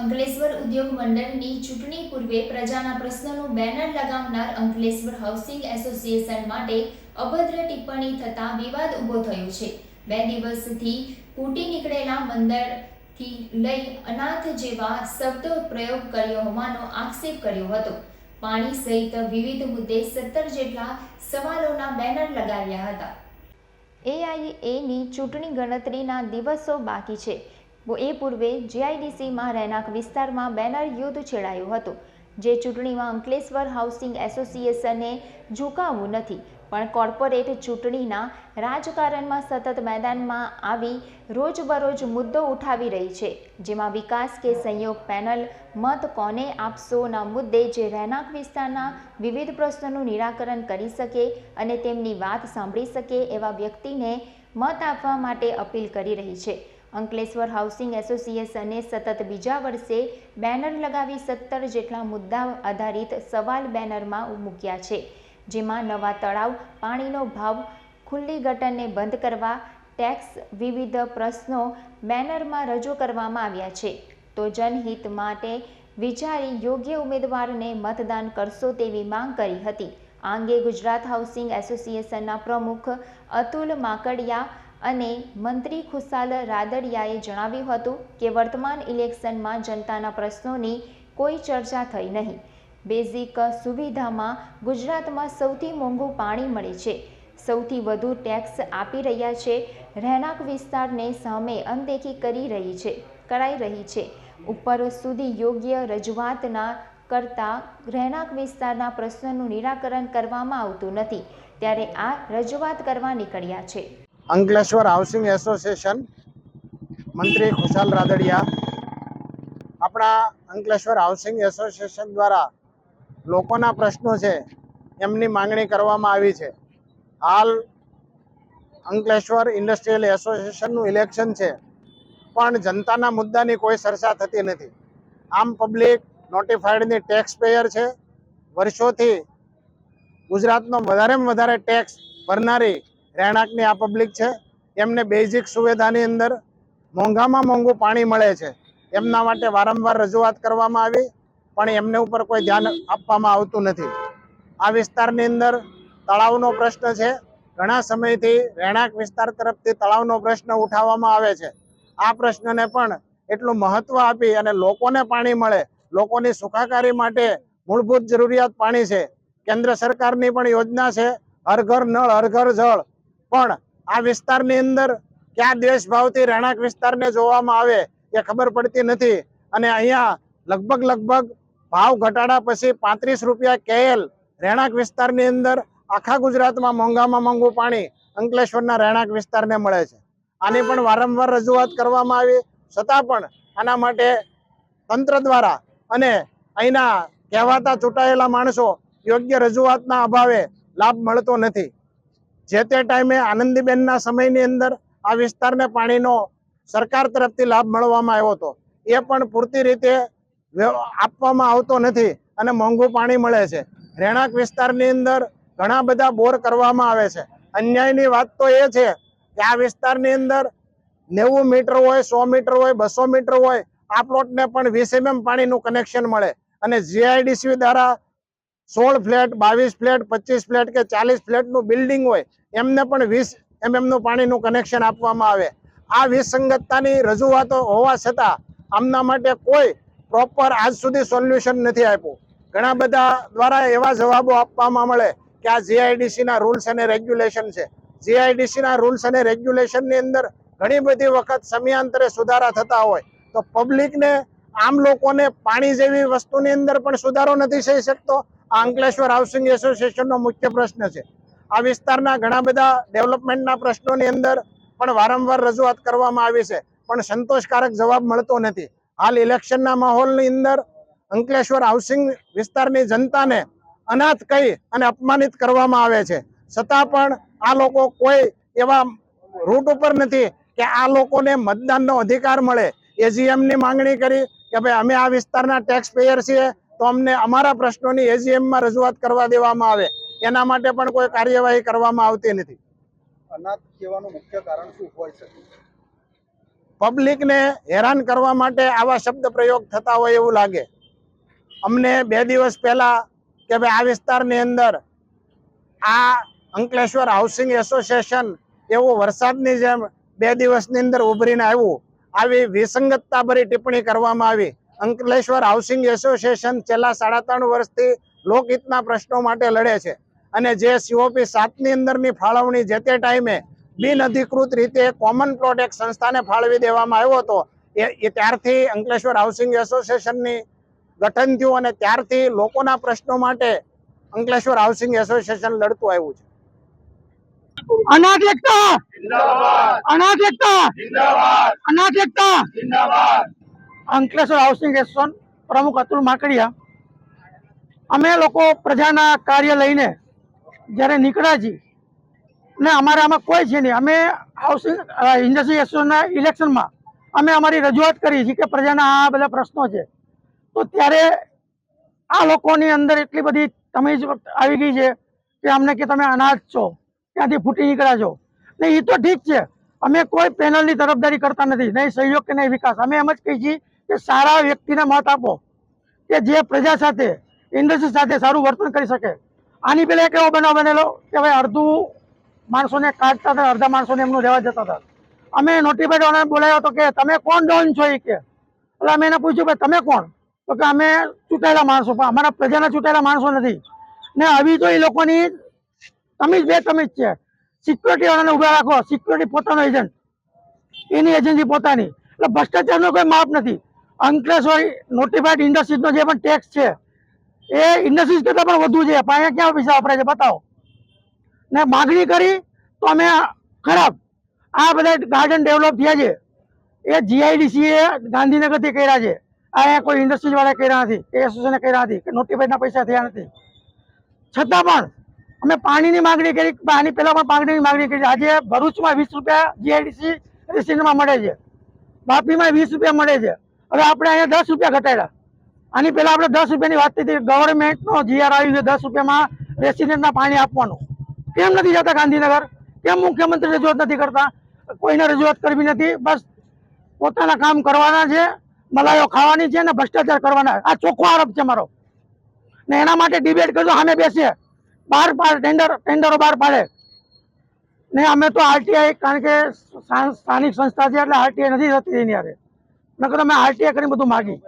અંકલેશ્વર ઉદ્યોગ મંડળની ચૂંટણી પૂર્વે પ્રજાના પ્રશ્નોનું બેનર લગાવનાર અંકલેશ્વર હાઉસિંગ એસોસિએશન માટે અભદ્ર ટિપ્પણી થતા વિવાદ ઊભો થયો છે. બે દિવસથી ફૂટી નીકળેલા મંદરથી લઈ અનાથ જેવા શબ્દો પ્રયોગ કર્યો હોવાનો આક્ષેપ કર્યો હતો. પાણી સહિત વિવિધ મુદ્દે સત્તર જેટલા સવાલોના બેનર લગાવ્યા હતા. એઆઈએની ચૂંટણી ગણતરીના દિવસો બાકી છે. એ પૂર્વે જીઆઈડીસીમાં રહેણાંક વિસ્તારમાં બેનર યુદ્ધ છેડાયું હતું, જે ચૂંટણીમાં અંકલેશ્વર હાઉસિંગ એસોસિએશને ઝુકાવવું નથી, પણ કોર્પોરેટ ચૂંટણીના રાજકારણમાં સતત મેદાનમાં આવી રોજબરોજ મુદ્દો ઉઠાવી રહી છે, જેમાં વિકાસ કે સંયોગ પેનલ મત કોને આપશોના મુદ્દે જે રહેણાંક વિસ્તારના વિવિધ પ્રશ્નોનું નિરાકરણ કરી શકે અને તેમની વાત સાંભળી શકે એવા વ્યક્તિને મત આપવા માટે અપીલ કરી રહી છે. અંકલેશ્વર હાઉસિંગ એસોસિએશને સતત બીજા વર્ષે બેનર લગાવી સત્તર જેટલા મુદ્દા આધારિત સવાલ બેનરમાં મૂક્યા છે. જેમાં નવા તળાવ, પાણીનો ભાવ, ખુલ્લી ગટરને બંધ કરવા ટેક્સ વિવિધ પ્રશ્નો બેનરમાં રજૂ કરવામાં આવ્યા છે. તો જનહિત માટે વિચારી યોગ્ય ઉમેદવારને મતદાન કરશો તેવી માંગ કરી હતી. આ અંગે ગુજરાત હાઉસિંગ એસોસિએશનના પ્રમુખ અતુલ માકડિયા અને મંત્રી ખુશાલ રાદડિયાએ જણાવ્યું હતું કે વર્તમાન ઇલેક્શનમાં જનતાના પ્રશ્નોની કોઈ ચર્ચા થઈ નહીં. બેઝિક સુવિધામાં ગુજરાતમાં સૌથી મોંઘું પાણી મળે છે. સૌથી વધુ ટેક્સ આપી રહ્યા છે. રહેણાંક વિસ્તારને સામે અનદેખી કરી રહી છે, કરાઈ રહી છે. ઉપર સુધી યોગ્ય રજૂઆતના કરતા રહેણાંક વિસ્તારના પ્રશ્નોનું નિરાકરણ કરવામાં આવતું નથી. ત્યારે આ રજૂઆત કરવા નીકળ્યા છે. અંકલેશ્વર હાઉસિંગ એસોસિએશન, મંત્રી ખુશાલ રાદડિયા. આપણા અંકલેશ્વર હાઉસિંગ એસોસિએશન દ્વારા લોકોના પ્રશ્નો છે, એમની માંગણી કરવામાં આવી છે. હાલ અંકલેશ્વર ઇન્ડસ્ટ્રીયલ એસોસિએશનનું ઇલેક્શન છે, પણ જનતાના મુદ્દાની કોઈ ચર્ચા થતી નથી. આમ પબ્લિક નોટિફાઈડની ટેક્સ પેયર છે. વર્ષોથી ગુજરાતનો વધારેમાં વધારે ટેક્સ ભરનારી રહેણાંકની આ પબ્લિક છે. એમને બેઝિક સુવિધાની અંદર મોંઘામાં મોંઘું પાણી મળે છે. એમના માટે વારંવાર રજૂઆત કરવામાં આવી, પણ એમને ઉપર કોઈ ધ્યાન આપવામાં આવતું નથી. આ વિસ્તારની અંદર તળાવનો પ્રશ્ન છે. ઘણા સમયથી રહેણાંક વિસ્તાર તરફથી તળાવનો પ્રશ્ન ઉઠાવવામાં આવે છે. આ પ્રશ્નને પણ એટલું મહત્વ આપી અને લોકોને પાણી મળે, લોકોની સુખાકારી માટે મૂળભૂત જરૂરિયાત પાણી છે. કેન્દ્ર સરકારની પણ યોજના છે. હર ઘર નળ, હર ઘર જળ. પણ આ વિસ્તારની અંદર ક્યાં દેશભાવથી રહેણાંક વિસ્તારને જોવામાં આવે એ ખબર પડતી નથી. અને અહીંયા લગભગ લગભગ ભાવ ઘટાડા પછી પાંત્રીસ રૂપિયા કેએલ રહેણાંક વિસ્તારની અંદર આખા ગુજરાતમાં મોંઘામાં મોંઘું પાણી અંકલેશ્વરના રહેણાંક વિસ્તારને મળે છે. આની પણ વારંવાર રજૂઆત કરવામાં આવી. છતાં પણ આના માટે તંત્ર દ્વારા અને અહીંના કહેવાતા ચૂંટાયેલા માણસો યોગ્ય રજૂઆતના અભાવે લાભ મળતો નથી. જે તે ટાઈમે આનંદીબેનના સમયની અંદર આ વિસ્તારને પાણીનો સરકાર તરફથી લાભ મળવામાં આવ્યો હતો. એ પણ પૂરતી રીતે આપવામાં આવતો નથી અને મોંઘું પાણી મળે છે. રહેણાંક વિસ્તારની અંદર ઘણા બધા બોર કરવામાં આવે છે. અન્યાયની વાત તો એ છે કે આ વિસ્તારની અંદર નેવું મીટર હોય, સો મીટર હોય, બસો મીટર હોય, આ પ્લોટને પણ વીસ એમએમ પાણીનું કનેક્શન મળે. અને જીઆઈડીસી દ્વારા સોળ ફ્લેટ, બાવીસ ફ્લેટ, પચીસ ફ્લેટ કે ચાલીસ ફ્લેટનું બિલ્ડિંગ હોય, એમને પણ વીસ એમએમનું પાણીનું કનેક્શન આપવામાં આવે. આ વિસંગતતાની રજૂઆતો હોવા છતાં આમના માટે કોઈ પ્રોપર આજ સુધી સોલ્યુશન નથી આપ્યું. ઘણા બધા દ્વારા એવા જવાબો આપવામાં મળે કે આ જીઆઈડીસીના રૂલ્સ અને રેગ્યુલેશન છે. જીઆઈડીસીના રૂલ્સ અને રેગ્યુલેશનની અંદર ઘણી બધી વખત સમયાંતરે સુધારા થતા હોય. તો પબ્લિકને આમ લોકોને પાણી જેવી વસ્તુની અંદર પણ સુધારો નથી થઈ શકતો. આ અંકલેશ્વર હાઉસિંગ એસોસિએશનનો મુખ્ય પ્રશ્ન છે. આ વિસ્તારના ઘણા બધા ડેવલપમેન્ટના પ્રશ્નોની અંદર પણ વારંવાર રજૂઆત કરવામાં આવી છે, પણ સંતોષકારક જવાબ મળતો નથી. હાલ ઇલેક્શનના માહોલની અંદર અંકલેશ્વર હાઉસિંગ વિસ્તારની જનતાને અનાથ કહી અને અપમાનિત કરવામાં આવે છે. છતાં પણ આ લોકો કોઈ એવા રૂટ ઉપર નથી કે આ લોકોને મતદાનનો અધિકાર મળે. એજીએમની માંગણી કરી કે ભાઈ અમે આ વિસ્તારના ટેક્સ પેયર છીએ તો અમને અમારા પ્રશ્નોની એજીએમમાં માં રજૂઆત કરવા દેવામાં આવે. એના માટે પણ કોઈ કાર્યવાહી કરવામાં આવતી નથી. અનાથ કહેવાનું મુખ્ય કારણ શું હોઈ શકે પબ્લિકને હેરાન કરવા માટે આવા શબ્દ પ્રયોગ થતા હોય એવું લાગે. અમને બે દિવસ પહેલા કે ભાઈ આ વિસ્તારની અંદર આ અંકલેશ્વર હાઉસિંગ એસોસિએશન એવું વરસાદની જેમ બે દિવસની અંદર ઉભરીને આવ્યું. આવી વિસંગતતાભરી ટિપ્પણી કરવામાં આવી. અંકલેશ્વર હાઉસિંગ એસોસિએશન છેલ્લા સાડા ત્રણ વર્ષથી લોકહિતના પ્રશ્નો માટે લડે છે. અને જે સીઓપી સાતની અંદરની ફાળવણી જે તે ટાઈમે બિન અધિકૃત રીતે કોમન પ્લોટ એક સંસ્થાને ફાળવી દેવામાં આવ્યો હતો એ એ ત્યારથી અંકલેશ્વર હાઉસિંગ એસોસિએશનની ગઠન થયું અને ત્યારથી લોકોના પ્રશ્નો માટે અંકલેશ્વર હાઉસિંગ એસોસિએશન લડતું આવ્યું છે. અનાથ એકતા! અનાથ એકતા! અનાથ એકતા! અંકલેશ્વર હાઉસિંગ એસોસિએશન પ્રમુખ અતુલ માકડિયા. અમે લોકો પ્રજાના કાર્ય લઈને જ્યારે નીકળ્યા છીએ ને અમારે આમાં કોઈ છે નહીં. અમે હાઉસિંગ ઇન્ડસ્ટ્રી એસોસિએશનના ઇલેક્શનમાં અમે અમારી રજૂઆત કરી છે કે પ્રજાના આ બધા પ્રશ્નો છે. તો ત્યારે આ લોકોની અંદર એટલી બધી તમીજ આવી ગઈ છે કે અમને કે તમે અનાથ છો, ત્યાંથી ફૂટી નીકળ્યા છો ને એ તો ઠીક છે. અમે કોઈ પેનલની તરફદારી કરતા નથી નહીં સહયોગ કે નહીં વિકાસ. અમે એમ જ કહીએ છીએ કે સારા વ્યક્તિને મત આપો કે જે પ્રજા સાથે ઇન્ડસ્ટ્રી સાથે સારું વર્તન કરી શકે. આની પહેલાં એક એવો બનાવ બનેલો કે ભાઈ અડધું માણસોને કાઢતા હતા, અડધા માણસોને એમનું રહેવા જતા હતા. અમે નોટિફાઈડ ઓનર બોલાવ્યો હતો કે, તમે કોણ ડોન છો એ કે? એટલે અમે એને પૂછ્યું, ભાઈ, તમે કોણ? તો કે, અમે ચૂંટાયેલા માણસો, પણ અમારા પ્રજાના ચૂંટાયેલા માણસો નથી. ને આવી તો એ લોકોની તમીજ બે તમીજ છે. સિક્યુરિટી વાળાને ઊભા રાખો. સિક્યુરિટી પોતાનો એજન્ટ એની એજન્સી પોતાની. એટલે ભ્રષ્ટાચારનો કોઈ માપ નથી. અંકલેશ્વર નોટિફાઈડ ઇન્ડસ્ટ્રીઝનો જે પણ ટેક્સ છે, એ ઇન્ડસ્ટ્રીઝ કરતાં પણ વધુ છે. પણ અહીંયા ક્યાં પૈસા વપરાય છે બતાવો. ને માગણી કરી તો અમે ખરાબ. આ બધા ગાર્ડન ડેવલપ થયા છે. એ જીઆઈડીસીએ ગાંધીનગરથી કર્યા છે. અહીંયા કોઈ ઇન્ડસ્ટ્રીઝવાળા કર્યા નથી. એ એસોસિએશને કર્યા નથી. કે નોટિફાઈડના પૈસા થયા નથી. છતાં પણ અમે પાણીની માંગણી કરી. આની પહેલાં પણ પાણીની માંગણી કરી. આજે ભરૂચમાં વીસ રૂપિયા જીઆઈડીસી રેસિડન્ટમાં મળે છે. વાપીમાં વીસ રૂપિયા મળે છે. હવે આપણે અહીંયા દસ રૂપિયા ઘટાડ્યા. આની પહેલા આપણે દસ રૂપિયાની વાત થઈ ગવર્મેન્ટનો જીઆર આવ્યું છે દસ રૂપિયામાં રેસિડેન્ટના પાણી આપવાનું. કેમ નથી જતા ગાંધીનગર? કેમ મુખ્યમંત્રી રજૂઆત નથી કરતા? કોઈને રજૂઆત કરવી નથી. બસ પોતાના કામ કરવાના છે, મલાઈઓ ખાવાની છે ને ભ્રષ્ટાચાર કરવાના. આ ચોખ્ખો આરોપ છે મારો. ને એના માટે ડિબેટ કરજો, સામે બેસીએ બહાર પાડે ટેન્ડર ટેન્ડરો બહાર પાડે. ને અમે તો આરટીઆઈ કારણ કે સ્થા- સ્થાનિક સંસ્થા છે એટલે આરટીઆઈ નથી થતી એની હારે. નકર અમે આરટીઆઈ કરીને બધું માગી.